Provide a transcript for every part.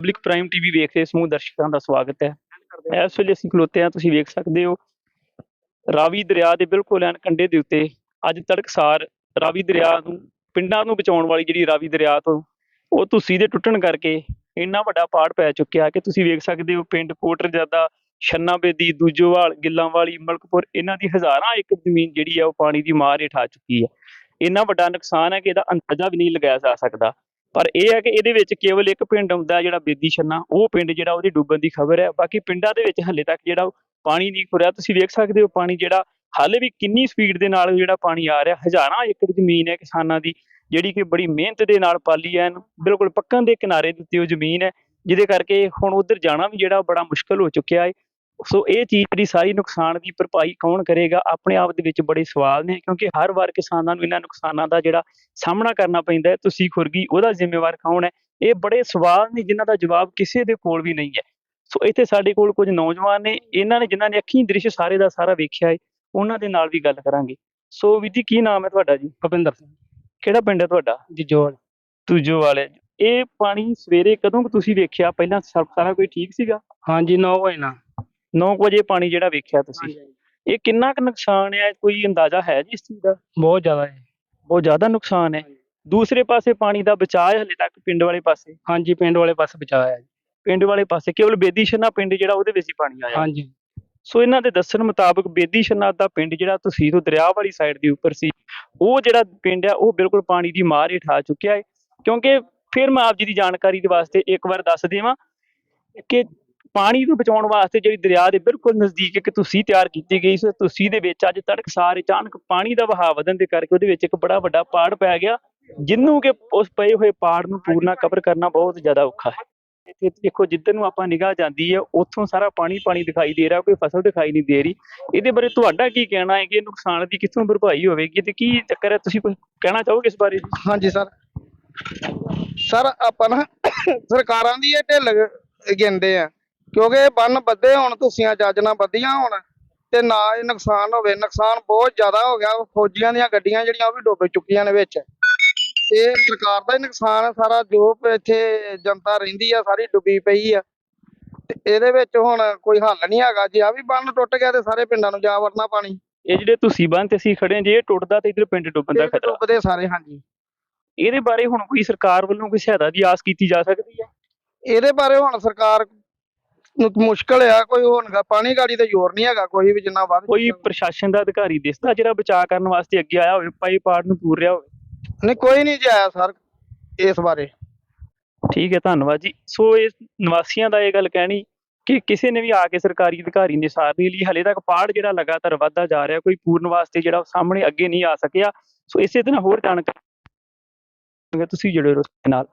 Public prime TV ਵੇਖ ਰਹੇ ਸਮੂਹ ਦਰਸ਼ਕਾਂ ਦਾ ਸਵਾਗਤ ਹੈ। ਇਸ ਵੇਲੇ ਅਸੀਂ ਖਲੋਤੇ ਹਾਂ, ਤੁਸੀਂ ਵੇਖ ਸਕਦੇ ਹੋ। ਰਾਵੀ ਦਰਿਆ ਦੇ ਬਿਲਕੁਲ ਐਨ ਕੰਢੇ ਦੇ ਉੱਤੇ ਅੱਜ ਤੜਕਸਾਰ ਰਾਵੀ ਦਰਿਆ ਨੂੰ, ਪਿੰਡਾਂ ਨੂੰ ਬਚਾਉਣ ਵਾਲੀ ਜਿਹੜੀ ਰਾਵੀ ਦਰਿਆ ਤੋਂ, ਉਹ ਤੁਸੀਂ ਦੇ ਟੁੱਟਣ ਕਰਕੇ ਇੰਨਾ ਵੱਡਾ ਪਾੜ ਪੈ ਚੁੱਕਿਆ ਕਿ ਤੁਸੀਂ ਵੇਖ ਸਕਦੇ ਹੋ ਪਿੰਡ ਕੋਟਰਜਾਦਾ ਛੰਨਾ ਬੇਦੀ, ਦੂਜੋਵਾਲ, ਗਿੱਲਾਂਵਾਲੀ, ਮਲਕਪੁਰ, ਇਹਨਾਂ ਦੀ ਹਜ਼ਾਰਾਂ ਏਕੜ ਜ਼ਮੀਨ ਜਿਹੜੀ ਹੈ ਉਹ ਪਾਣੀ ਦੀ ਮਾਰ ਹੇਠ ਆ ਚੁੱਕੀ ਹੈ ਇੰਨਾ ਵੱਡਾ ਨੁਕਸਾਨ ਹੈ ਕਿ ਇਹਦਾ ਅੰਦਾਜ਼ਾ ਵੀ ਨਹੀਂ ਲਗਾਇਆ ਜਾ ਸਕਦਾ। ਪਰ ਇਹ ਹੈ ਕਿ ਇਹਦੇ ਵਿੱਚ ਕੇਵਲ ਇੱਕ ਪਿੰਡ ਆਉਂਦਾ ਜਿਹੜਾ ਬੇਦੀ ਛੰਨਾ, ਉਹ ਪਿੰਡ ਜਿਹੜਾ ਉਹਦੀ ਡੁੱਬਣ ਦੀ ਖਬਰ ਹੈ। ਬਾਕੀ ਪਿੰਡਾਂ ਦੇ ਵਿੱਚ ਹੱਲੇ ਤੱਕ ਜਿਹੜਾ ਉਹ ਪਾਣੀ ਨਹੀਂ ਖੁਰਿਆ ਤੁਸੀਂ ਵੇਖ ਸਕਦੇ ਹੋ ਪਾਣੀ ਜਿਹੜਾ ਹਾਲੇ ਵੀ ਕਿੰਨੀ ਸਪੀਡ ਦੇ ਨਾਲ ਜਿਹੜਾ ਪਾਣੀ ਆ ਰਿਹਾ। ਹਜ਼ਾਰਾਂ ਏਕੜ ਜ਼ਮੀਨ ਹੈ ਕਿਸਾਨਾਂ ਦੀ, ਜਿਹੜੀ ਕਿ ਬੜੀ ਮਿਹਨਤ ਦੇ ਨਾਲ ਪਾਲੀ ਹੈ। ਬਿਲਕੁਲ ਪੱਕਣ ਦੇ ਕਿਨਾਰੇ ਦੇ ਉੱਤੇ ਉਹ ਜ਼ਮੀਨ ਹੈ, ਜਿਹਦੇ ਕਰਕੇ ਹੁਣ ਉਧਰ ਜਾਣਾ ਵੀ ਜਿਹੜਾ ਬੜਾ ਮੁਸ਼ਕਲ ਹੋ ਚੁੱਕਿਆ ਹੈ। ਸੋ ਇਹ ਚੀਜ਼ ਜਿਹੜੀ ਸਾਰੀ ਨੁਕਸਾਨ ਦੀ ਭਰਪਾਈ ਕੌਣ ਕਰੇਗਾ? ਆਪਣੇ ਆਪ ਦੇ ਵਿੱਚ ਬੜੇ ਸਵਾਲ ਨੇ ਕਿਉਂਕਿ ਹਰ ਵਾਰ ਕਿਸਾਨਾਂ ਨੂੰ ਇਹਨਾਂ ਨੁਕਸਾਨਾਂ ਦਾ ਜਿਹੜਾ ਸਾਹਮਣਾ ਕਰਨਾ ਪੈਂਦਾ ਹੈ। ਤੁਸੀਂ ਖੁਰਗੀ ਉਹਦਾ ਜ਼ਿੰਮੇਵਾਰ ਕੌਣ ਹੈ? ਇਹ ਬੜੇ ਸਵਾਲ ਨੇ ਜਿਨ੍ਹਾਂ ਦਾ ਜਵਾਬ ਕਿਸੇ ਦੇ ਕੋਲ ਵੀ ਨਹੀਂ ਹੈ। ਸੋ ਇੱਥੇ ਸਾਡੇ ਕੋਲ ਕੁਝ ਨੌਜਵਾਨ ਨੇ ਇਹਨਾਂ ਨੇ ਜਿਨ੍ਹਾਂ ਨੇ ਅੱਖੀਂ ਦ੍ਰਿਸ਼ ਸਾਰੇ ਦਾ ਸਾਰਾ ਵੇਖਿਆ ਹੈ ਉਹਨਾਂ ਦੇ ਨਾਲ ਵੀ ਗੱਲ ਕਰਾਂਗੇ। ਸੋ ਵੀਰ ਜੀ ਕੀ ਨਾਮ ਹੈ ਤੁਹਾਡਾ ਜੀ? ਭਪਿੰਦਰ ਸਿੰਘ। ਕਿਹੜਾ ਪਿੰਡ ਹੈ ਤੁਹਾਡਾ? ਜੀ ਜੋੜ ਤੁਜੋ ਵਾਲੇ ਇਹ ਪਾਣੀ ਸਵੇਰੇ ਕਦੋਂ ਤੁਸੀਂ ਵੇਖਿਆ? ਪਹਿਲਾਂ ਸਾਰਾ ਕੋਈ ਠੀਕ ਸੀਗਾ? ਹਾਂਜੀ 9 ਵਜੇ ਨਾ। 9 ਵਜੇ ਪਾਣੀ ਜਿਹੜਾ ਵੇਖਿਆ ਤੁਸੀਂ। ਇਹ ਕਿੰਨਾ ਕੁ ਨੁਕਸਾਨ ਹੈ? ਕੋਈ ਅੰਦਾਜ਼ਾ ਹੈ ਜੀ ਇਸ ਚੀਜ਼ ਦਾ? ਬਹੁਤ ਜ਼ਿਆਦਾ ਹੈ। ਬਹੁਤ ਜ਼ਿਆਦਾ ਨੁਕਸਾਨ ਹੈ। ਦੂਸਰੇ ਪਾਸੇ ਪਾਣੀ ਦਾ ਬਚਾਅ ਹੈ ਹਲੇ ਤੱਕ ਪਿੰਡ ਵਾਲੇ ਪਾਸੇ? ਹਾਂਜੀ ਪਿੰਡ ਵਾਲੇ ਪਾਸੇ ਬਚਾਇਆ ਹੈ। ਪਿੰਡ ਵਾਲੇ ਪਾਸੇ ਕੇਵਲ ਬੇਦੀ ਛੰਨਾ ਪਿੰਡ ਜਿਹੜਾ ਉਹਦੇ ਵਿੱਚ ਹੀ ਪਾਣੀ ਆਇਆ। ਹਾਂਜੀ। ਸੋ ਇਹਨਾਂ ਦੇ ਦੱਸਣ ਮੁਤਾਬਕ ਬੇਦੀ ਛੰਨਾ ਦਾ ਪਿੰਡ ਜਿਹੜਾ ਤੁਸੀਂ ਤੋਂ ਦਰਿਆ ਵਾਲੀ ਸਾਈਡ ਦੇ ਉੱਪਰ ਸੀ। ਉਹ ਜਿਹੜਾ ਪਿੰਡ ਆ ਉਹ ਬਿਲਕੁਲ ਪਾਣੀ ਦੀ ਮਾਰ ਹੇਠ ਆ ਚੁੱਕਿਆ ਹੈ। ਕਿਉਂਕਿ ਫਿਰ ਮੈਂ ਆਪ ਜੀ ਦੀ ਜਾਣਕਾਰੀ ਦੇ ਵਾਸਤੇ ਇੱਕ ਵਾਰ ਦੱਸ ਦੇਵਾਂ ਕਿ ਪਾਣੀ ਨੂੰ ਬਚਾਉਣ ਵਾਸਤੇ ਜਿਹੜੀ ਦਰਿਆ ਦੇ ਬਿਲਕੁਲ ਨਜ਼ਦੀਕ ਇੱਕ ਤੁਸੀਂ ਤਿਆਰ ਕੀਤੀ ਗਈ ਸੀ, ਤੁਸੀਂ ਦੇ ਵਿੱਚ ਅੱਜ ਤੜਕ ਤੜਕਸਾਰ ਅਚਾਨਕ ਪਾਣੀ ਦਾ ਵਹਾਅ ਵਧਣ ਦੇ ਕਰਕੇ ਉਹਦੇ ਵਿੱਚ ਇੱਕ ਬੜਾ ਵੱਡਾ ਪਾੜ ਪੈ ਗਿਆ ਜਿਹਨੂੰ ਕਿ ਉਸ ਪਏ ਹੋਏ ਪਾੜ ਨੂੰ ਪੂਰਨਾ ਕਵਰ ਕਰਨਾ ਬਹੁਤ ਜ਼ਿਆਦਾ ਔਖਾ ਹੈ। ਇੱਥੇ ਦੇਖੋ ਜਿੱਧਰ ਨੂੰ ਆਪਾਂ ਨਿਗਾਹ ਜਾਂਦੀ ਹੈ, ਉੱਥੋਂ ਸਾਰਾ ਪਾਣੀ ਪਾਣੀ ਦਿਖਾਈ ਦੇ ਰਿਹਾ, ਕੋਈ ਫਸਲ ਦਿਖਾਈ ਨਹੀਂ ਦੇ ਰਹੀ। ਇਹਦੇ ਬਾਰੇ ਤੁਹਾਡਾ ਕੀ ਕਹਿਣਾ ਹੈ ਕਿ ਇਹ ਨੁਕਸਾਨ ਦੀ ਕਿੱਥੋਂ ਭਰਪਾਈ ਹੋਵੇਗੀ ਤੇ ਕੀ ਚੱਕਰ ਹੈ, ਤੁਸੀਂ ਕੁਝ ਕਹਿਣਾ ਚਾਹੋਗੇ ਇਸ ਬਾਰੇ? ਹਾਂਜੀ ਸਰ। ਸਰ, ਆਪਾਂ ਨਾ ਸਰਕਾਰਾਂ ਦੀ ਇਹ ਢਿੱਲ ਗਿਣਦੇ ਆ। ਕਿਉਂਕਿ ਇਹ ਬੰਨ ਬੱਧੇ ਹੋਣ ਤੁਸੀਆਂ ਜੱਜ ਨਾ ਬੱਧੀਆਂ ਹੋਣ ਤੇ ਨਾ ਇਹ ਨੁਕਸਾਨ ਹੋਵੇ। ਨੁਕਸਾਨ ਬਹੁਤ ਜ਼ਿਆਦਾ ਹੋ ਗਿਆ। ਫੌਜੀਆਂ ਦੀਆਂ ਗੱਡੀਆਂ ਜਿਹੜੀਆਂ ਉਹ ਵੀ ਡੁੱਬ ਚੁੱਕੀਆਂ ਨੇ ਵਿੱਚ। ਇਹ ਸਰਕਾਰ ਦਾ ਹੀ ਨੁਕਸਾਨ ਹੈ। ਸਾਰਾ ਜੋ ਇੱਥੇ ਜਨਤਾ ਰਹਿੰਦੀ ਆ ਸਾਰੀ ਡੁੱਬੀ ਪਈ ਆ। ਤੇ ਇਹਦੇ ਵਿੱਚ ਹੁਣ ਕੋਈ ਹੱਲ ਨਹੀਂ ਹੈਗਾ। ਜੇ ਆ ਵੀ ਬੰਨ ਟੁੱਟ ਗਿਆ ਤੇ ਸਾਰੇ ਪਿੰਡਾਂ ਨੂੰ ਜਾ ਵੜਨਾ ਪਾਣੀ। ਇਹ ਜਿਹੜੇ ਤੁਸੀਂ ਬੰਨ ਤੇ ਅਸੀਂ ਖੜੇ ਜੇ ਇਹ ਟੁੱਟਦਾ ਤੇ ਇਧਰ ਪਿੰਡ ਡੁੱਬਣ ਦਾ ਖਤਰਾ। ਡੁੱਬਦੇ ਸਾਰੇ ਹਾਂਜੀ। ਇਹਦੇ ਬਾਰੇ ਹੁਣ ਕੋਈ ਸਰਕਾਰ ਵੱਲੋਂ ਕੋਈ ਸਹਾਇਤਾ ਦੀ ਆਸ ਕੀਤੀ ਜਾ ਸਕਦੀ ਹੈ? ਇਹਦੇ ਬਾਰੇ ਹੁਣ ਸਰਕਾਰ ਨੂੰ ਮੁਸ਼ਕਲ ਆ ਕੋਈ ਹੁਣ ਗਾ- ਪਾਣੀ ਗਾੜੀ ਤੇ ਜ਼ੋਰ ਨਹੀਂ ਹੈਗਾ ਕੋਈ ਵੀ ਜਿੰਨਾ ਵੱਧ ਕੋਈ ਪ੍ਰਸ਼ਾਸਨ ਦਾ ਅਧਿਕਾਰੀ ਦਿਸਦਾ ਜਿਹੜਾ ਬਚਾਅ ਕਰਨ ਵਾਸਤੇ ਅੱਗੇ ਆਇਆ ਹੋਵੇ ਪਾਈ ਪਾੜ ਨੂੰ ਪੂਰ ਰਿਹਾ ਹੋਵੇ। ਨਹੀਂ ਕੋਈ ਨਹੀਂ ਜਾਇਆ ਸਰ ਇਸ ਬਾਰੇ। ਠੀਕ ਹੈ ਧੰਨਵਾਦ ਜੀ। ਸੋ ਇਹ ਨਿਵਾਸੀਆਂ ਦਾ ਇਹ ਗੱਲ ਕਹਿਣੀ ਕਿ ਕਿਸੇ ਨੇ ਵੀ ਆ ਕੇ ਸਰਕਾਰੀ ਅਧਿਕਾਰੀ ਨੇ ਸਾਰ ਨਹੀਂ ਲਈ ਹਲੇ ਤੱਕ ਪਾੜ ਜਿਹੜਾ ਲਗਾਤਾਰ ਵਧਦਾ ਜਾ ਰਿਹਾ ਕੋਈ ਪੂਰਨ ਵਾਸਤੇ ਜਿਹੜਾ ਸਾਹਮਣੇ ਅੱਗੇ ਨਹੀਂ ਆ ਸਕਿਆ। ਸੋ ਇਸੇ ਤਰ੍ਹਾਂ ਹੋਰ ਜਾਣਕਾਰੀ ਤੁਸੀਂ ਜੁੜੇ ਰਹੋ ਨਾਲ।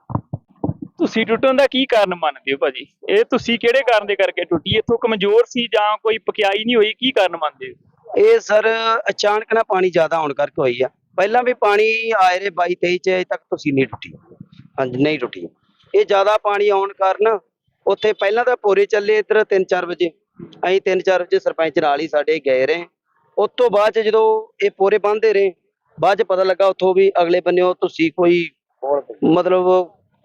ਤੁਸੀਂ ਟੁੱਟਣ ਦਾ ਕੀ ਕਾਰਨ ਮੰਨਦੇ ਹੋ ਭਾਜੀ? ਇਹ ਤੁਸੀਂ ਕਿਹੜੇ ਕਾਰਨ ਦੇ ਕਰਕੇ ਟੁੱਟੀ? ਇੱਥੋਂ ਕਮਜ਼ੋਰ ਸੀ ਜਾਂ ਕੋਈ ਪਕਿਆਈ ਨਹੀਂ ਹੋਈ? ਕੀ ਕਾਰਨ ਮੰਨਦੇ ਹੋ? ਇਹ ਸਰ ਅਚਾਨਕ ਨਾ ਪਾਣੀ ਜ਼ਿਆਦਾ ਆਉਣ ਕਰਕੇ ਹੋਈ ਆ। ਪਹਿਲਾਂ ਵੀ ਪਾਣੀ ਆਏ ਰੇ 22 23 ਚ, ਅਜੇ ਤੱਕ ਤੁਸੀਂ ਨਹੀਂ ਟੁੱਟੀ। ਹਾਂਜੀ, ਨਹੀਂ ਟੁੱਟੀ। ਇਹ ਜ਼ਿਆਦਾ ਪਾਣੀ ਆਉਣ ਕਾਰਨ ਉੱਥੇ ਪਹਿਲਾਂ ਤਾਂ ਪੋਰੇ ਚੱਲੇ ਇੱਧਰ 3-4 ਵਜੇ। ਅਸੀਂ 3-4 ਵਜੇ ਸਰਪੰਚ ਨਾਲ ਹੀ ਸਾਡੇ ਗਏ ਰਹੇ। ਉਸ ਤੋਂ ਬਾਅਦ ਚ ਜਦੋਂ ਇਹ ਪੋਰੇ ਬੰਨਦੇ ਰਹੇ, ਬਾਅਦ ਚ ਪਤਾ ਲੱਗਾ ਉੱਥੋਂ ਵੀ ਅਗਲੇ ਬੰਨਿਓ ਤੁਸੀਂ ਕੋਈ ਮਤਲਬ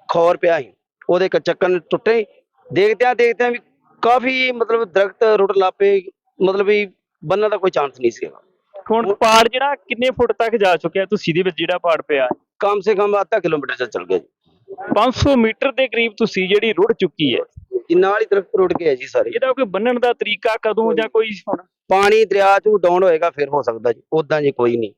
ਖੌਰ ਪਿਆ ਸੀ। ਉਹਦੇ ਕ- ਚੱਕਣ ਟੁੱਟੇ। ਦੇਖਦਿਆਂ ਦੇਖਦਿਆਂ ਵੀ ਕਾਫੀ ਮਤਲਬ ਦਰਖਤ ਰੁੱਟ ਲਾਪੇ ਮਤਲਬ ਵੀ ਬੰਨਣ ਦਾ ਕੋਈ ਚਾਂਸ ਨਹੀਂ ਸੀ ਹੁਣ ਪਾੜ ਜਿਹੜਾ ਕਿੰਨੇ ਫੁੱਟ ਤੱਕ ਜਾ ਚੁੱਕਿਆ ਤੁਸੀਂ ਦੇ ਵਿੱਚ ਜਿਹੜਾ ਪਾੜ ਪਿਆ ਕਮ ਸੇ ਕਮ ਅੱਧਾ ਕਿਲੋਮੀਟਰ ਚੱਲ ਚੱਲ ਗਿਆ ਜੀ। 500 ਮੀਟਰ ਦੇ ਕਰੀਬ ਤੁਸੀਂ ਜਿਹੜੀ ਰੁੜ ਚੁੱਕੀ ਹੈ। ਜੀ ਨਾਲ ਹੀ ਦਰਖਤ ਰੁੜ ਗਏ ਜੀ ਸਾਰੇ। ਇਹਦਾ ਕੋਈ ਬੰਨਣ ਦਾ ਤਰੀਕਾ ਕਦੋਂ ਜਾਂ ਕੋਈ ਹੁਣ? ਪਾਣੀ ਦਰਿਆ ਚ ਡਾਊਨ ਹੋਏਗਾ ਫਿਰ ਹੋ ਸਕਦਾ ਜੀ। ਉਦਾਂ ਜੀ ਕੋਈ ਨਹੀਂ।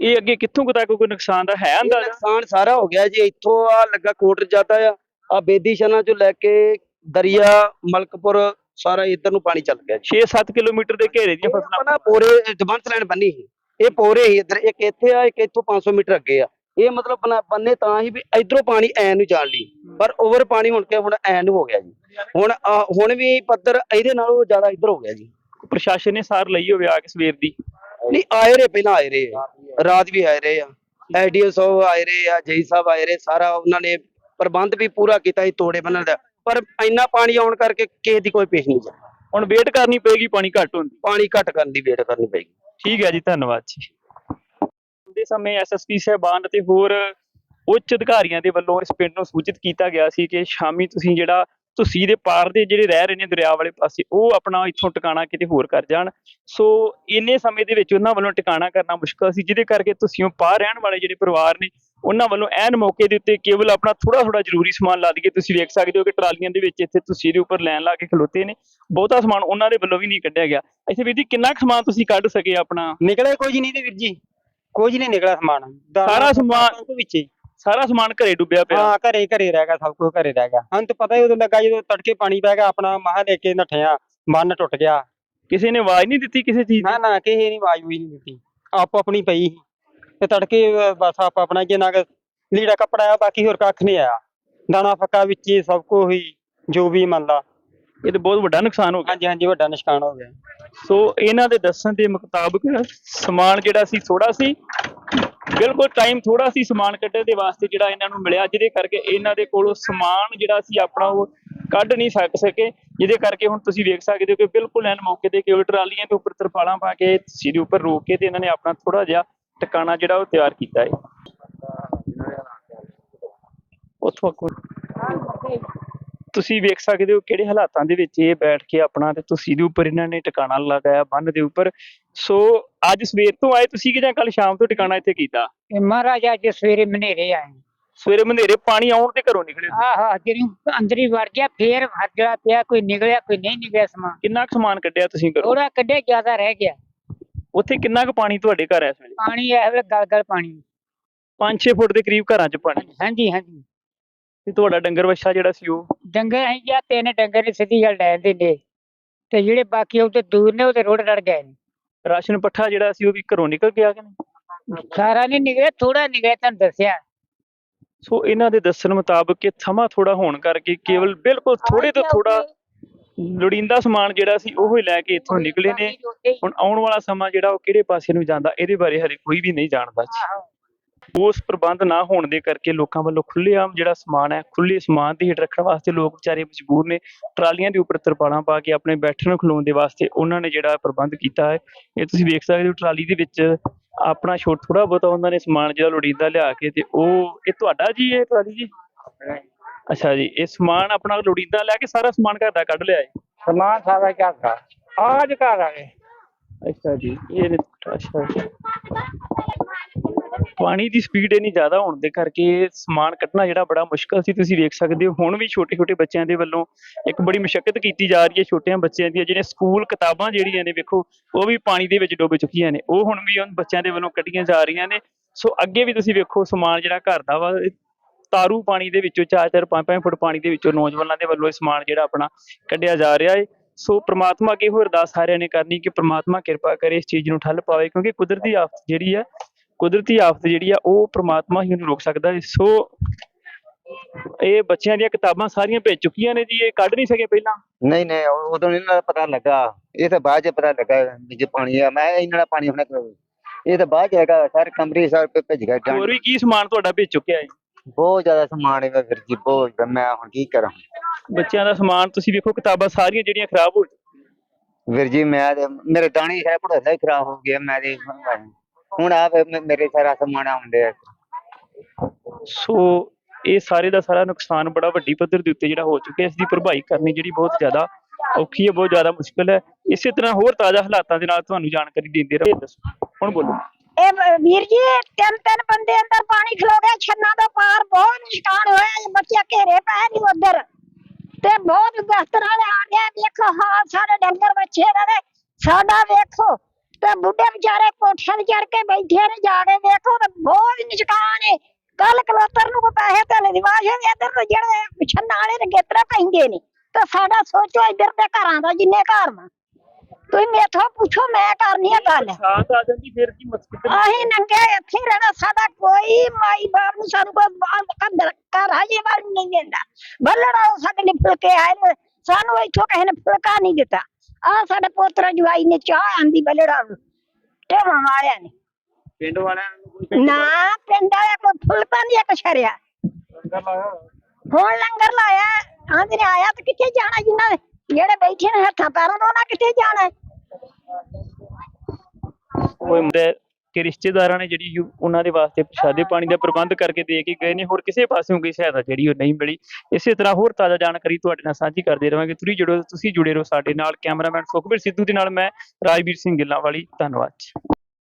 ਇਹ ਅੱਗੇ ਕਿੱਥੋਂ ਕੁ ਤੱਕ ਕੋਈ ਨੁਕਸਾਨ ਦਾ ਹੈ ਇਹ ਅੰਦਾਜ਼ਾ? ਨੁਕਸਾਨ ਸਾਰਾ ਹੋ ਗਿਆ ਜੀ। ਇੱਥੋਂ ਆ ਲੱਗਾ ਕੋਟਰ ਜਾਂਦਾ ਆ। ਆ ਬੇਦੀ ਸ਼ਨਾ ਚੋਂ ਲੈ ਕੇ ਦਰਿਆ ਮਲਕਪੁਰ ਸਾਰਾ ਇੱਧਰ ਨੂੰ ਪਾਣੀ ਚੱਲ ਗਿਆ ਜੀ। 6-7 ਕਿਲੋਮੀਟਰ ਦੇ ਘੇਰੇ ਦੀਆਂ ਫਸਲਾਂ ਆਪਣਾ ਪੋਰੇ ਜਵੰਤ ਲੈਣ ਬੰਨੀ ਸੀ। ਇਹ ਪੋਰੇ ਹੀ ਇੱਧਰ ਇੱਕ ਇੱਥੇ ਆ ਇੱਕ ਇੱਥੋਂ 500 ਮੀਟਰ ਅੱਗੇ ਆ। ਇਹ ਮਤਲਬ ਬਣਾ- ਬੰਨੇ ਤਾਂ ਹੀ ਵੀ ਇਧਰੋਂ ਪਾਣੀ ਐ ਨੂੰ ਜਾਣ ਲਈ। ਪਰ ਓਵਰ ਪਾਣੀ ਹੁਣ ਕੇ ਹੁਣ ਐ ਨੂੰ ਹੋ ਗਿਆ ਜੀ। ਹੁਣ ਹੁਣ ਵੀ ਪੱਧਰ ਇਹਦੇ ਨਾਲੋਂ ਜ਼ਿਆਦਾ ਇੱਧਰ ਹੋ ਗਿਆ ਜੀ। ਪ੍ਰਸ਼ਾਸਨ ਨੇ ਸਾਰ ਲਈ ਹੋਵੇ ਆ ਕੇ ਸਵੇਰ ਦੀ। ਨਹੀਂ ਆਏ ਰਹੇ ਪਹਿਲਾਂ ਆਏ ਆ। ਰਾਤ ਵੀ ਆਏ ਰਹੇ ਆ। ਐਡੀਓ ਸਾਹਿਬ ਆਏ ਰਹੇ ਆ ਜਈ ਸਾਹਿਬ ਆਏ ਰਹੇ ਸਾਰਾ ਉਹਨਾਂ ਨੇ ਪ੍ਰਬੰਧ ਵੀ ਪੂਰਾ ਕੀਤਾ ਸੀ ਤੋੜੇ ਬੰਨਣ ਦਾ। ਪਰ ਇੰਨਾ ਪਾਣੀ ਆਉਣ ਕਰਕੇ ਕਿਸੇ ਦੀ ਕੋਈ ਪੇਸ਼ ਨਹੀਂ ਜਾ ਹੁਣ ਵੇਟ ਕਰਨੀ ਪਏਗੀ ਪਾਣੀ ਘੱਟ ਹੋਣ ਦੀ? ਪਾਣੀ ਘੱਟ ਕਰਨ ਦੀ ਵੇਟ ਕਰਨੀ ਪਏਗੀ। ਠੀਕ ਹੈ ਜੀ ਧੰਨਵਾਦ ਜੀ। ਦੇ ਸਮੇਂ ਐਸਐਸਪੀ ਸਾਹਿਬਾਨ ਅਤੇ ਹੋਰ ਉੱਚ ਅਧਿਕਾਰੀਆਂ ਦੇ ਵੱਲੋਂ ਇਸ ਪਿੰਡ ਨੂੰ ਸੂਚਿਤ ਕੀਤਾ ਗਿਆ ਸੀ ਕਿ ਸ਼ਾਮੀ ਤੁਸੀਂ ਜਿਹੜਾ ਤੁਸੀਂ ਦੇ ਪਾਰ ਦੇ ਜਿਹੜੇ ਰਹਿ ਰਹੇ ਨੇ ਦਰਿਆ ਵਾਲੇ ਪਾਸੇ ਉਹ ਆਪਣਾ ਇੱਥੋਂ ਟਿਕਾਣਾ ਕਿਤੇ ਹੋਰ ਕਰ ਜਾਣ। ਸੋ ਇੰਨੇ ਸਮੇਂ ਦੇ ਵਿੱਚ ਉਹਨਾਂ ਵੱਲੋਂ ਟਿਕਾਣਾ ਕਰਨਾ ਮੁਸ਼ਕਲ ਸੀ ਜਿਹਦੇ ਕਰਕੇ ਤੁਸੀਂ ਉਹ ਪਾਰ ਰਹਿਣ ਵਾਲੇ ਜਿਹੜੇ ਪਰਿਵਾਰ ਨੇ ਉਹਨਾਂ ਵੱਲੋਂ ਐਨ ਮੌਕੇ ਦੇ ਉੱਤੇ ਕੇਵਲ ਆਪਣਾ ਥੋੜਾ ਥੋੜਾ ਜ਼ਰੂਰੀ ਸਮਾਨ ਲਾ ਦਈਏ। ਤੁਸੀਂ ਵੇਖ ਸਕਦੇ ਹੋ ਕਿ ਟਰਾਲੀਆਂ ਦੇ ਵਿੱਚ ਇੱਥੇ ਤੁਸੀਂ ਦੇ ਉੱਪਰ ਲਾਈਨ ਲਾ ਕੇ ਖਲੋਤੇ ਨੇ। ਬਹੁਤਾ ਸਮਾਨ ਉਹਨਾਂ ਦੇ ਵੱਲੋਂ ਵੀ ਨਹੀਂ ਕੱਢਿਆ ਗਿਆ। ਇੱਥੇ ਵੀਰ ਜੀ ਕਿੰਨਾ ਕੁ ਸਮਾਨ ਤੁਸੀਂ ਕੱਢ ਸਕੇ ਆਪਣਾ? ਨਿਕਲੇ ਕੁਝ ਨਹੀਂ ਤੇ ਵੀਰ ਜੀ। ਕੁਝ ਨਹੀਂ ਨਿਕਲਿਆ ਸਮਾਨ। ਸਾਰਾ ਸਮਾਨ- ਵਿੱਚ। ਸਾਰਾ ਸਮਾਨ ਘਰੇ ਡੁੱਬਿਆ ਪਿਆ। ਹਾਂ ਘਰੇ ਘਰੇ ਰਹਿ ਗਿਆ ਸਭ ਕੁਝ ਘਰੇ ਰਹਿ ਗਿਆ। ਹਾਂ ਤੇ ਪਤਾ ਹੀ ਉਦੋਂ ਲੱਗਾ ਜਦੋਂ ਤੜਕੇ ਪਾਣੀ ਪੈ ਗਿਆ ਆਪਣਾ ਮਹਾ ਲੈ ਕੇ ਨੱਠਿਆ ਬੰਨ ਟੁੱਟ ਗਿਆ। ਕਿਸੇ ਨੇ ਆਵਾਜ਼ ਨਹੀਂ ਦਿੱਤੀ ਕਿਸੇ ਚੀਜ਼ ਦੀ? ਨਾ ਨਾ ਕਿਸੇ ਨੇ ਆਵਾਜ਼ ਵੀ ਨਹੀਂ ਦਿੱਤੀ। ਆਪੋ ਆਪਣੀ ਪਈ ਸੀ। ਤੇ ਤੜਕੇ ਅਹ, ਬਸ ਆਪ ਆਪਣਾ ਜਿੰਨਾ ਕੁ ਲੀੜਾ ਕੱਪੜਾ ਆ ਬਾਕੀ ਹੋਰ ਕੱਖ ਨਹੀਂ ਆਇਆ। ਦਾਣਾ ਫੱਕਾ ਵਿੱਚ ਹੀ ਸਭ ਕੁਝ ਹੀ ਜੋ ਵੀ ਮੰਨ ਲਾ। ਇਹ ਤਾਂ ਬਹੁਤ ਵੱਡਾ ਨੁਕਸਾਨ ਹੋ ਗਿਆ। ਹਾਂਜੀ ਹਾਂਜੀ ਵੱਡਾ ਨਿਸ਼ਕਾਨ ਹੋ ਗਿਆ। ਸੋ ਇਹਨਾਂ ਦੇ ਦੱਸਣ ਦੇ ਮੁਤਾਬਕ ਸਮਾਨ ਜਿਹੜਾ ਸੀ ਥੋੜਾ ਸੀ। ਬਿਲਕੁਲ ਟਾਈਮ ਥੋੜਾ ਸੀ ਸਮਾਨ ਕੱਢਣ ਦੇ ਵਾਸਤੇ ਜਿਹੜਾ ਇਹਨਾਂ ਨੂੰ ਮਿਲਿਆ ਜਿਹਦੇ ਕਰਕੇ ਇਹਨਾਂ ਦੇ ਕੋਲੋਂ ਸਮਾਨ ਜਿਹੜਾ ਸੀ ਆਪਣਾ ਉਹ ਕੱਢ ਨਹੀਂ ਸਕ ਸਕੇ। ਜਿਹਦੇ ਕਰਕੇ ਹੁਣ ਤੁਸੀਂ ਵੇਖ ਸਕਦੇ ਹੋ ਕਿ ਬਿਲਕੁਲ ਐਨ ਮੌਕੇ ਤੇ ਕੇਵਲ ਟਰਾਲੀਆਂ ਦੇ ਉੱਪਰ ਤਰਪਾਲਾਂ ਪਾ ਕੇ ਸਿਰ ਉੱਪਰ ਰੋਕ ਕੇ ਤੇ ਇਹਨਾਂ ਨੇ ਆਪਣਾ ਥੋੜਾ ਜਿਹਾ ਟਿਕਾਣਾ ਜਿਹੜਾ ਉਹ ਤਿਆਰ ਕੀਤਾ ਹੈ। ਉੱਥੋਂ ਅੱਗੋਂ ਤੁਸੀਂ ਵੇਖ ਸਕਦੇ ਹੋ ਕਿਹੜੇ ਹਾਲਾਤਾਂ ਦੇ ਵਿੱਚ ਇਹ ਬੈਠ ਕੇ ਆਪਣਾ ਤੇ ਤੁਸੀਂ ਦੇ ਉੱਪਰ ਇਹਨਾਂ ਨੇ ਟਿਕਾਣਾ ਲਗਾਇਆ ਬੰਨ ਦੇ ਉੱਪਰ। ਸੋ ਅੱਜ ਸਵੇਰ ਤੋਂ ਆਏ ਤੁਸੀਂ ਕਿ ਜਾਂ ਕੱਲ ਸ਼ਾਮ ਤੋਂ ਟਿਕਾਣਾ ਇੱਥੇ ਕੀਤਾ? ਇਹ ਮਹਾਰਾਜ ਅੱਜ ਸਵੇਰੇ ਮਨੇਰੇ ਆਏ। ਸਵੇਰੇ ਮਨੇਰੇ ਪਾਣੀ ਆਉਣ ਤੇ ਘਰੋਂ ਨਿਕਲੇ। ਆਹ ਜਿਹੜੀ ਅੰਦਰ ਹੀ ਵੜ ਗਿਆ ਫੇਰ ਹੱਜੜਾ ਪਿਆ ਕੋਈ ਨਿਕਲਿਆ ਕੋਈ ਨਹੀਂ ਨਿਕਲਿਆ ਸਮਾਨ। ਕਿੰਨਾ ਕੁ ਸਮਾਨ ਕੱਢਿਆ ਤੁਸੀਂ ਘਰੋਂ? ਥੋੜਾ ਕੱਢੇ ਜ਼ਿਆਦਾ ਰਹਿ ਗਿਆ। ਉੱਥੇ ਕਿੰਨਾ ਕੁ ਪਾਣੀ ਤੁਹਾਡੇ ਘਰ ਹੈ ਇਸ ਵੇਲੇ? ਪਾਣੀ ਵੇਲੇ ਗਲ ਗਲ ਪਾਣੀ। 5-6 ਫੁੱਟ ਦੇ ਕਰੀਬ ਘਰਾਂ 'ਚ ਪਾਣੀ। ਹਾਂਜੀ ਹਾਂਜੀ। ਤੇ ਤੁਹਾਡਾ ਡੰਗਰ ਵੱਛਾ ਜਿਹੜਾ ਸੀ ਉਹ? ਡੰਗਰ ਅਸੀਂ ਜਾਂ ਤਿੰਨ ਡੰਗਰ ਨੇ ਸਿੱਧੀ ਗੱਲ ਲੈ ਦਿੰਦੇ ਤੇ ਜਿਹੜੇ ਬਾਕੀ ਉਹ ਤੇ ਦੂਰ ਨੇ ਉਹ ਤੇ ਰੋਡ ਰੜ ਗਏ ਨੇ। ਰਾਸ਼ਨ ਪੱਠਾ ਜਿਹੜਾ ਸੀ ਉਹ ਵੀ ਘਰੋਂ ਨਿਕਲ ਗਿਆ ਕਿ ਨਹੀਂ? ਸਾਰਾ ਨਹੀਂ ਨਿਕਲਿਆ ਥੋੜਾ ਨਿਕਲਿਆ ਤੁਹਾਨੂੰ ਦੱਸਿਆ। ਸੋ ਇਹਨਾਂ ਦੇ ਦੱਸਣ ਮੁਤਾਬਕ ਕਿ ਸਮਾਂ ਥੋੜਾ ਹੋਣ ਕਰਕੇ ਕੇਵਲ ਬਿਲਕੁਲ ਥੋੜੇ ਤੋਂ ਥੋੜਾ ਲੋੜੀਂਦਾ ਸਮਾਨ ਜਿਹੜਾ ਸੀ ਉਹ ਹੀ ਲੈ ਕੇ ਇੱਥੋਂ ਨਿਕਲੇ ਨੇ। ਹੁਣ ਆਉਣ ਵਾਲਾ ਸਮਾਂ ਜਿਹੜਾ ਉਹ ਕਿਹੜੇ ਪਾਸੇ ਨੂੰ ਜਾਂਦਾ ਇਹਦੇ ਬਾਰੇ ਹਰੇ ਕੋਈ ਵੀ ਨਹੀਂ ਜਾਣਦਾ। ਜੀ ਉਸ ਪ੍ਰਬੰਧ ਨਾ ਹੋਣ ਦੇ ਕਰਕੇ ਲੋਕਾਂ ਵੱਲੋਂ ਖੁੱਲ੍ਹੇਆਮ ਜਿਹੜਾ ਸਮਾਨ ਹੈ ਖੁੱਲੇ ਸਮਾਨ ਦੀ ਹੇਠ ਰੱਖਣ ਵਾਸਤੇ ਲੋਕ ਵਿਚਾਰੇ ਮਜਬੂਰ ਨੇ। ਟਰਾਲੀਆਂ ਦੇ ਉੱਪਰ ਤਰਪਾਲਾਂ ਪਾ ਕੇ ਆਪਣੇ ਬੈਠਣ ਖਲੋਣ ਦੇ ਵਾਸਤੇ ਉਹਨਾਂ ਨੇ ਜਿਹੜਾ ਪ੍ਰਬੰਧ ਕੀਤਾ ਹੈ। ਇਹ ਤੁਸੀਂ ਵੇਖ ਸਕਦੇ ਹੋ ਟਰਾਲੀ ਦੇ ਵਿੱਚ ਆਪਣਾ ਛੋਟ ਥੋੜਾ ਬਹੁਤਾ ਉਹਨਾਂ ਨੇ ਸਮਾਨ ਜਿਹੜਾ ਲੋੜੀਂਦਾ ਲਿਆ ਕੇ ਤੇ ਉਹ ਇਹ ਤੁਹਾਡਾ ਜੀ ਇਹ ਟਰਾਲੀ ਜੀ? ਅੱਛਾ ਜੀ ਇਹ ਸਮਾਨ ਆਪਣਾ ਲੋੜੀਂਦਾ ਲੈ ਕੇ ਸਾਰਾ ਸਮਾਨ ਘਰ ਦਾ ਕੱਢ ਲਿਆ ਹੈ? ਸਮਾਨ ਸਾਰਾ ਚੱਲਦਾ ਆਜ ਘਰ ਆਏ ਅੱਛਾ ਜੀ ਇਹ ਅੱਛਾ ਜੀ। ਪਾਣੀ ਦੀ ਸਪੀਡ ਇੰਨੀ ਜ਼ਿਆਦਾ ਹੋਣ ਦੇ ਕਰਕੇ ਸਮਾਨ ਕੱਢਣਾ ਜਿਹੜਾ ਬੜਾ ਮੁਸ਼ਕਲ ਸੀ, ਤੁਸੀਂ ਵੇਖ ਸਕਦੇ ਹੋ। ਹੁਣ ਵੀ ਛੋਟੇ ਛੋਟੇ ਬੱਚਿਆਂ ਦੇ ਵੱਲੋਂ ਇੱਕ ਬੜੀ ਮੁਸ਼ਕਲ ਕੀਤੀ ਜਾ ਰਹੀ ਹੈ ਛੋਟਿਆਂ ਬੱਚਿਆਂ ਦੀਆਂ ਜਿਹੜੇ ਸਕੂਲ ਕਿਤਾਬਾਂ ਜਿਹੜੀਆਂ ਨੇ, ਵੇਖੋ, ਉਹ ਵੀ ਪਾਣੀ ਦੇ ਵਿੱਚ ਡੁੱਬ ਚੁੱਕੀਆਂ ਨੇ। ਉਹ ਹੁਣ ਵੀ ਉਹਨਾਂ ਬੱਚਿਆਂ ਦੇ ਵੱਲੋਂ ਕੱਢੀਆਂ ਜਾ ਰਹੀਆਂ ਨੇ। ਸੋ ਅੱਗੇ ਵੀ ਤੁਸੀਂ ਵੇਖੋ ਸਮਾਨ ਜਿਹੜਾ ਘਰ ਦਾ ਵਾ, ਤਾਰੂ ਪਾਣੀ ਦੇ ਵਿੱਚੋਂ 4-4 5-5 ਫੁੱਟ ਪਾਣੀ ਦੇ ਵਿੱਚੋਂ ਨੌਜਵਾਨਾਂ ਦੇ ਵੱਲੋਂ ਇਹ ਸਮਾਨ ਜਿਹੜਾ ਆਪਣਾ ਕੱਢਿਆ ਜਾ ਰਿਹਾ ਹੈ। ਸੋ ਪ੍ਰਮਾਤਮਾ ਅੱਗੇ ਹੋਰ ਅਰਦਾਸ ਸਾਰਿਆਂ ਨੇ ਕਰਨੀ ਕਿ ਪ੍ਰਮਾਤਮਾ ਕਿਰਪਾ ਕਰੇ ਇਸ ਚੀਜ਼ ਨੂੰ ਠੱਲ ਪਾਵੇ, ਕਿਉਂਕਿ ਕੁਦਰਤੀ ਆਫਤ ਜਿਹੜੀ ਹੈ ਕੁਦਰਤੀ ਆਫਤ ਜਿਹੜੀ ਆ ਉਹ ਪ੍ਰਮਾਤਮਾ ਹੀ ਉਹਨੂੰ ਰੋਕ ਸਕਦਾ ਹੈ। ਸੋ ਇਹ ਬੱਚਿਆਂ ਦੀਆਂ ਕਿਤਾਬਾਂ ਸਾਰੀਆਂ ਭੇਜ ਚੁੱਕੀਆਂ ਨੇ ਜੀ ਇਹ ਕੱਢ ਨਹੀਂ ਸਕੇ ਪਹਿਲਾਂ। ਨਹੀਂ ਨਹੀਂ ਉਹ- ਉਦੋਂ ਨਹੀਂ ਨਾ ਪਤਾ ਲੱਗਾ। ਇਹ ਤਾਂ ਬਾਅਦ ਚ ਪਤਾ ਲੱਗਾ ਵੀ ਜੇ ਪਾਣੀ ਆ ਮੈਂ ਇਹਨਾਂ ਦਾ ਪਾਣੀ ਹੁਣ ਇਹ ਤਾਂ ਬਾਅਦ ਚ ਹੈਗਾ ਸਾਰੇ ਕਮਰੇ ਸਾਰੇ ਭੇ- ਭੇਜ ਗਏ ਹੋਰ ਵੀ ਕੀ ਸਮਾਨ ਤੁਹਾਡਾ ਭੇਜ ਚੁੱਕਿਆ ਹੈ ਬਹੁਤ ਜ਼ਿਆਦਾ ਸਮਾਨ ਹੈ ਵੀਰ ਜੀ ਬਹੁਤ ਜ਼ਿਆਦਾ। ਮੈਂ ਹੁਣ ਕੀ ਕਰਾਂ? ਬੱਚਿਆਂ ਦਾ ਸਮਾਨ ਤੁਸੀਂ ਵੇਖੋ ਕਿਤਾਬਾਂ ਸਾਰੀਆਂ ਜਿਹੜੀਆਂ ਖਰਾਬ ਹੋ ਵੀਰ ਜੀ ਮੈਂ ਤੇ ਮੇਰੇ ਦਾਣੇ ਸਾਰੇ ਪੜੋਸਾ ਹੀ ਖਰਾਬ ਹੋ ਗਿਆ ਮੈਂ ਤੇ ਹੁਣ ਆ ਮੇਰੇ ਸਾਰਾ ਸਮਾਨ ਆਉਂਦੇ ਆ। ਸੋ ਇਹ ਸਾਰੇ ਦਾ ਸਾਰਾ ਨੁਕਸਾਨ ਬੜਾ ਵੱਡੀ ਪੱਧਰ ਦੇ ਉੱਤੇ ਜਿਹੜਾ ਹੋ ਚੁੱਕਿਆ ਇਸ ਦੀ ਭਰਪਾਈ ਕਰਨੀ ਜਿਹੜੀ ਬਹੁਤ ਜ਼ਿਆਦਾ ਔਖੀ ਹੈ ਬਹੁਤ ਜ਼ਿਆਦਾ ਮੁਸ਼ਕਲ ਹੈ। ਇਸੇ ਤਰ੍ਹਾਂ ਹੋਰ ਤਾਜ਼ਾ ਹਾਲਾਤਾਂ ਦੇ ਨਾਲ ਤੁਹਾਨੂੰ ਜਾਣਕਾਰੀ ਦਿੰਦੇ ਰਹੇ ਦੱਸੋ। ਹੁਣ ਬੋਲੋ। ਇਹ ਵੀਰ ਜੀ ਤਿੰਨ ਤਿੰਨ ਬੰਦੇ ਅੰਦਰ ਪਾਣੀ ਖਲੋ ਗਿਆ ਛੰਨਾ ਦਾ ਪਾਰ ਬਹੁਤ ਨੁਕਸਾਨ ਹੋਇਆ ਇਹ ਬੱਚੇ ਘੇਰੇ ਪਏ ਨਹੀਂ ਉਧਰ। ਤੇ ਬਹੁਤ ਦਸਤਰ ਆ ਗਏ ਵੇਖੋ ਹਾਂ ਸਾਡੇ ਡੰਗਰ ਬੱਚੇ ਇਹਨਾਂ ਦੇ। ਸਾਡਾ ਵੇਖੋ ਤੇ ਬੁੱਢੇ ਵਿਚਾਰੇ ਕੋਠਿਆਂ ਤੇ ਚੜ ਕੇ ਬੈਠੇ ਨੇ ਜਾ ਕੇ ਵੇਖੋ ਤੇ ਬਹੁਤ ਨੁਕਸਾਨ ਹੈ ਕੱਲ ਕਲੋਤਰ ਨੂੰ ਕੋ ਪੈਸੇ ਤੇ ਦਿਵਾਸ਼ ਹੈ ਇੱਧਰ ਤੋਂ ਜਿਹੜੇ ਛੰਨਾ ਵਾਲੇ ਦੇ ਗੇਤਰਾ ਪੈਂਦੇ ਨੇ। ਤੇ ਸਾਡਾ ਸੋਚੋ ਇੱਧਰ ਦੇ ਘਰਾਂ ਦਾ ਜਿੰਨੇ ਘਰ ਵਾ। ਤੁਸੀਂ ਮੇਥੋਂ ਪੁੱਛੋ ਮੈਂ ਕਰਨੀ ਆ ਗੱਲ। ਸਾਥ ਆ ਜਾਂਦੀ ਫਿਰ ਕੀ ਮੁਸ਼ਕਲ ਅਸੀਂ ਨੰਗੇ ਇੱਥੇ ਰਹਿਣਾ ਸਾਡਾ ਕੋਈ ਮਾਈ ਬਾਪ ਨੂੰ ਸਾਨੂੰ ਕੋਈ ਅੰਦਰ ਘਰ ਆਜੇ ਵਾਲ ਨਹੀਂ ਦਿੰਦਾ ਬੱਲੜਾ ਸਾਡੇ ਲਈ ਫੁਲਕੇ ਆਏ ਨੇ ਸਾਨੂੰ ਇੱਥੋਂ ਕਿਸੇ ਨੇ ਫੁਲਕਾ ਨਹੀਂ ਦਿੱਤਾ। ਆ ਸਾਡੇ ਪੋਤਰਾ ਜਵਾਈ ਨੇ ਚਾਹ ਆਂਦੀ ਬੱਲੜਾ ਟੇਵਾਂ ਵਾਲਿਆਂ ਨੇ। ਪਿੰਡ ਵਾਲਿਆਂ ਨੂੰ ਕੋਈ ਨਾ ਪਿੰਡ ਵਾਲਿਆ ਕੋਈ ਫੁਲਕਾ ਨਹੀਂ ਇੱਕ ਛਰਿਆ ਹੁਣ ਲੰਗਰ ਲਾਇਆ। ਆਂਦੇ ਨੇ ਆਇਆ ਤੇ ਕਿੱਥੇ ਜਾਣਾ ਜਿਨ੍ਹਾਂ ਦੇ ਜਿਹੜੇ ਬੈਠੇ ਨੇ ਹੱਥਾਂ ਪੈਰਾਂ ਤੋਂ ਉਹਨਾਂ ਕਿੱਥੇ ਜਾਣਾ? ਕੋਈ ਹੈ ਕਿ ਰਿਸ਼ਤੇਦਾਰਾਂ ਨੇ ਜਿਹੜੀ ਯੂ ਉਹਨਾਂ ਦੇ ਵਾਸਤੇ ਪ੍ਰਸ਼ਾਦੇ ਪਾਣੀ ਦਾ ਪ੍ਰਬੰਧ ਕਰਕੇ ਦੇ ਕੇ ਗਏ ਨੇ, ਹੋਰ ਕਿਸੇ ਪਾਸਿਓਂ ਕੋਈ ਸਹਾਇਤਾ ਜਿਹੜੀ ਉਹ ਨਹੀਂ ਮਿਲੀ। ਇਸੇ ਤਰ੍ਹਾਂ ਹੋਰ ਤਾਜ਼ਾ ਜਾਣਕਾਰੀ ਤੁਹਾਡੇ ਨਾਲ ਸਾਂਝੀ ਕਰਦੇ ਰਵਾਂਗੇ। ਤੁਸੀਂ ਜੁੜੋ, ਤੁਸੀਂ ਜੁੜੇ ਰਹੋ ਸਾਡੇ ਨਾਲ। ਕੈਮਰਾਮੈਨ ਸੁਖਬੀਰ ਸਿੱਧੂ ਦੇ ਨਾਲ ਮੈਂ ਰਾਜਵੀਰ ਸਿੰਘ ਗਿੱਲਾਂ ਵਾਲੀ। ਧੰਨਵਾਦ ਜੀ।